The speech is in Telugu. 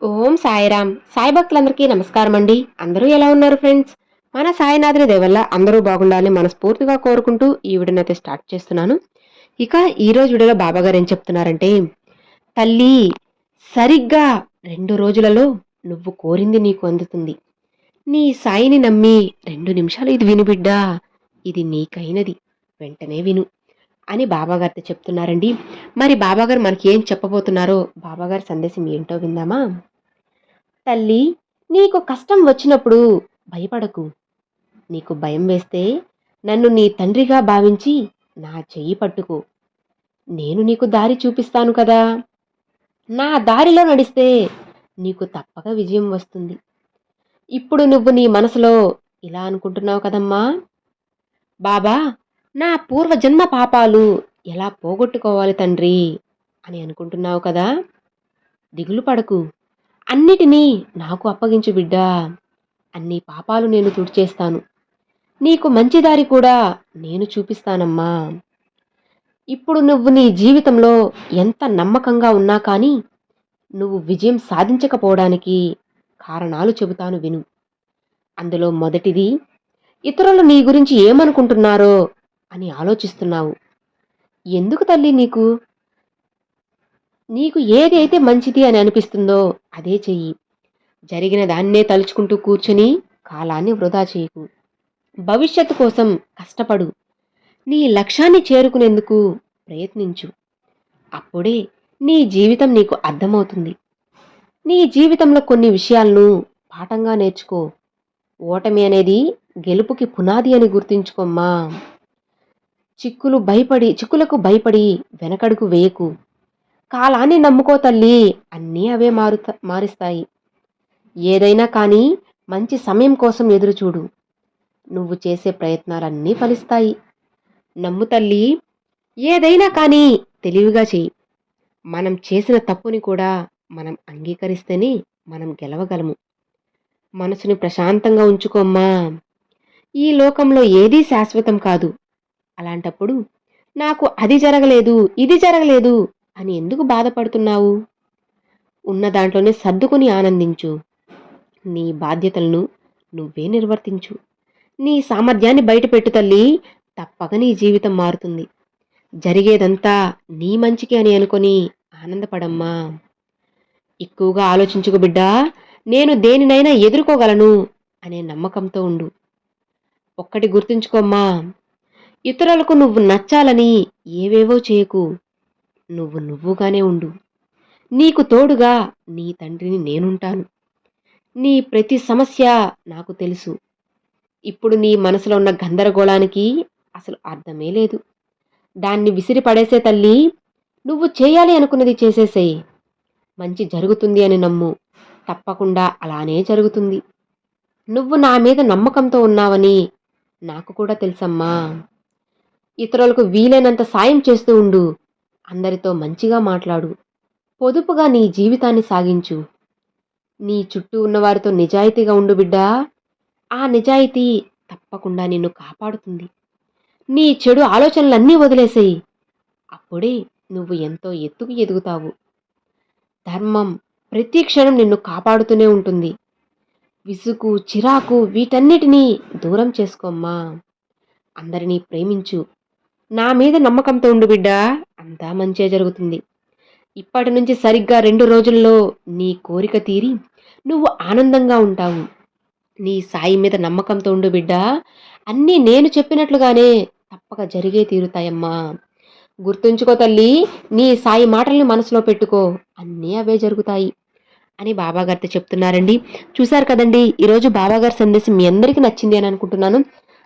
ఓం సాయిరామ్. సాయి భక్తులందరికీ నమస్కారం అండి అందరూ ఎలా ఉన్నారు ఫ్రెండ్స్? మన సాయినాథుని దేవల్ల అందరూ బాగుండాలని మనస్ఫూర్తిగా కోరుకుంటూ ఈ వీడియోని అయితే స్టార్ట్ చేస్తున్నాను. ఇక ఈరోజు వీడియోలో బాబా గారు ఏం చెప్తున్నారంటే తల్లి సరిగ్గా రెండు రోజులలో నువ్వు కోరింది నీకు అందుతుంది. నీ సాయిని నమ్మి రెండు నిమిషాలు ఇది విను బిడ్డా. ఇది నీకైనది. వెంటనే విను. అని బాబాగారితో చెప్తున్నారండి. మరి బాబాగారు మనకి ఏం చెప్పబోతున్నారో బాబాగారి సందేశం ఏంటో విందామా? తల్లి నీకు కష్టం వచ్చినప్పుడు భయపడకు. నీకు భయం వేస్తే నన్ను నీ తండ్రిగా భావించి నా చెయ్యి పట్టుకో. నేను నీకు దారి చూపిస్తాను కదా. నా దారిలో నడిస్తే నీకు తప్పక విజయం వస్తుంది. ఇప్పుడు నువ్వు నీ మనసులో ఇలా అనుకుంటున్నావు కదమ్మా. బాబా నా పూర్వజన్మ పాపాలు ఎలా పోగొట్టుకోవాలి తండ్రి? అని అనుకుంటున్నావు కదా? దిగులు పడకు. అన్నిటినీ నాకు అప్పగించు బిడ్డా. అన్ని పాపాలు నేను తుడిచేస్తాను. నీకు మంచి దారి కూడా నేను చూపిస్తానమ్మా. ఇప్పుడు నువ్వు నీ జీవితంలో ఎంత నమ్మకంగా ఉన్నా కానీ నువ్వు విజయం సాధించకపోవడానికి కారణాలు చెబుతాను విను. అందులో మొదటిది ఇతరులు నీ గురించి ఏమనుకుంటున్నారో అని ఆలోచిస్తున్నావు. ఎందుకు తల్లి నీకు? నీకు ఏదైతే మంచిది అని అనిపిస్తుందో అదే చెయ్యి. జరిగిన దాన్నే తలుచుకుంటూ కూర్చుని కాలాన్ని వృధా చేయకు. భవిష్యత్తు కోసం కష్టపడు. నీ లక్ష్యాన్ని చేరుకునేందుకు ప్రయత్నించు. అప్పుడే నీ జీవితం నీకు అర్థమవుతుంది. నీ జీవితంలో కొన్ని విషయాలను పాఠంగా నేర్చుకో. ఓటమి అనేది గెలుపుకి పునాది అని గుర్తుంచుకోమ్మా. చిక్కులు భయపడి చిక్కులకు భయపడి వెనకడుగు వేయకు. కాలాన్ని నమ్ముకో తల్లి అన్నీ అవే మారుత మారుస్తాయి. ఏదైనా కానీ మంచి సమయం కోసం ఎదురుచూడు. నువ్వు చేసే ప్రయత్నాలన్నీ ఫలిస్తాయి. నమ్ము తల్లి ఏదైనా కానీ తెలివిగా చెయ్యి. మనం చేసిన తప్పుని కూడా మనం అంగీకరిస్తేనే మనం గెలవగలము. మనసుని ప్రశాంతంగా ఉంచుకోమ్మా. ఈ లోకంలో ఏదీ శాశ్వతం కాదు. అలాంటప్పుడు నాకు అది జరగలేదు ఇది జరగలేదు అని ఎందుకు బాధపడుతున్నావు? ఉన్న దాంట్లోనే సర్దుకుని ఆనందించు. నీ బాధ్యతలను నువ్వే నిర్వర్తించు. నీ సామర్థ్యాన్ని బయటపెట్టు తల్లి. తప్పక నీ జీవితం మారుతుంది. జరిగేదంతా నీ మంచికి అని అనుకొని ఆనందపడమ్మా. ఎక్కువగా ఆలోచించుకు బిడ్డా. నేను దేనినైనా ఎదుర్కోగలను అనే నమ్మకంతో ఉండు. ఒక్కటి గుర్తుంచుకోమ్మా ఇతరులకు నువ్వు నచ్చాలని ఏవేవో చేయకు. నువ్వు నువ్వుగానే ఉండు. నీకు తోడుగా నీ తండ్రిని నేనుంటాను. నీ ప్రతి సమస్య నాకు తెలుసు. ఇప్పుడు నీ మనసులో ఉన్న గందరగోళానికి అసలు అర్థమే లేదు. దాన్ని విసిరి పడేసే తల్లి నువ్వు చేయాలి అనుకున్నది చేసేసేయి. మంచి జరుగుతుంది అని నమ్ము. తప్పకుండా అలానే జరుగుతుంది. నువ్వు నా మీద నమ్మకంతో ఉన్నావని నాకు కూడా తెలుసమ్మా. ఇతరులకు వీలైనంత సాయం చేస్తూ ఉండు. అందరితో మంచిగా మాట్లాడు. పొదుపుగా నీ జీవితాన్ని సాగించు. నీ చుట్టూ ఉన్నవారితో నిజాయితీగా ఉండు బిడ్డా. ఆ నిజాయితీ తప్పకుండా నిన్ను కాపాడుతుంది. నీ చెడు ఆలోచనలన్నీ వదిలేసేయి. అప్పుడే నువ్వు ఎంతో ఎత్తుకు ఎదుగుతావు. ధర్మం ప్రతి క్షణం నిన్ను కాపాడుతూనే ఉంటుంది. విసుగు చిరాకు వీటన్నిటినీ దూరం చేసుకోమ్మా. అందరినీ ప్రేమించు. నా మీద నమ్మకంతో ఉండు బిడ్డా. అంతా మంచే జరుగుతుంది. ఇప్పటి నుంచి సరిగ్గా రెండు రోజుల్లో నీ కోరిక తీరి నువ్వు ఆనందంగా ఉంటావు. నీ సాయి మీద నమ్మకంతో ఉండు బిడ్డా. అన్నీ నేను చెప్పినట్లుగానే తప్పక జరిగే తీరుతాయమ్మా. గుర్తుంచుకో తల్లి నీ సాయి మాటల్ని మనసులో పెట్టుకో. అన్నీ అవే జరుగుతాయి. అని బాబాగారితో చెప్తున్నారండి. చూశారు కదండి ఈరోజు బాబాగారి సందేశం మీ అందరికీ నచ్చింది అని అనుకుంటున్నాను.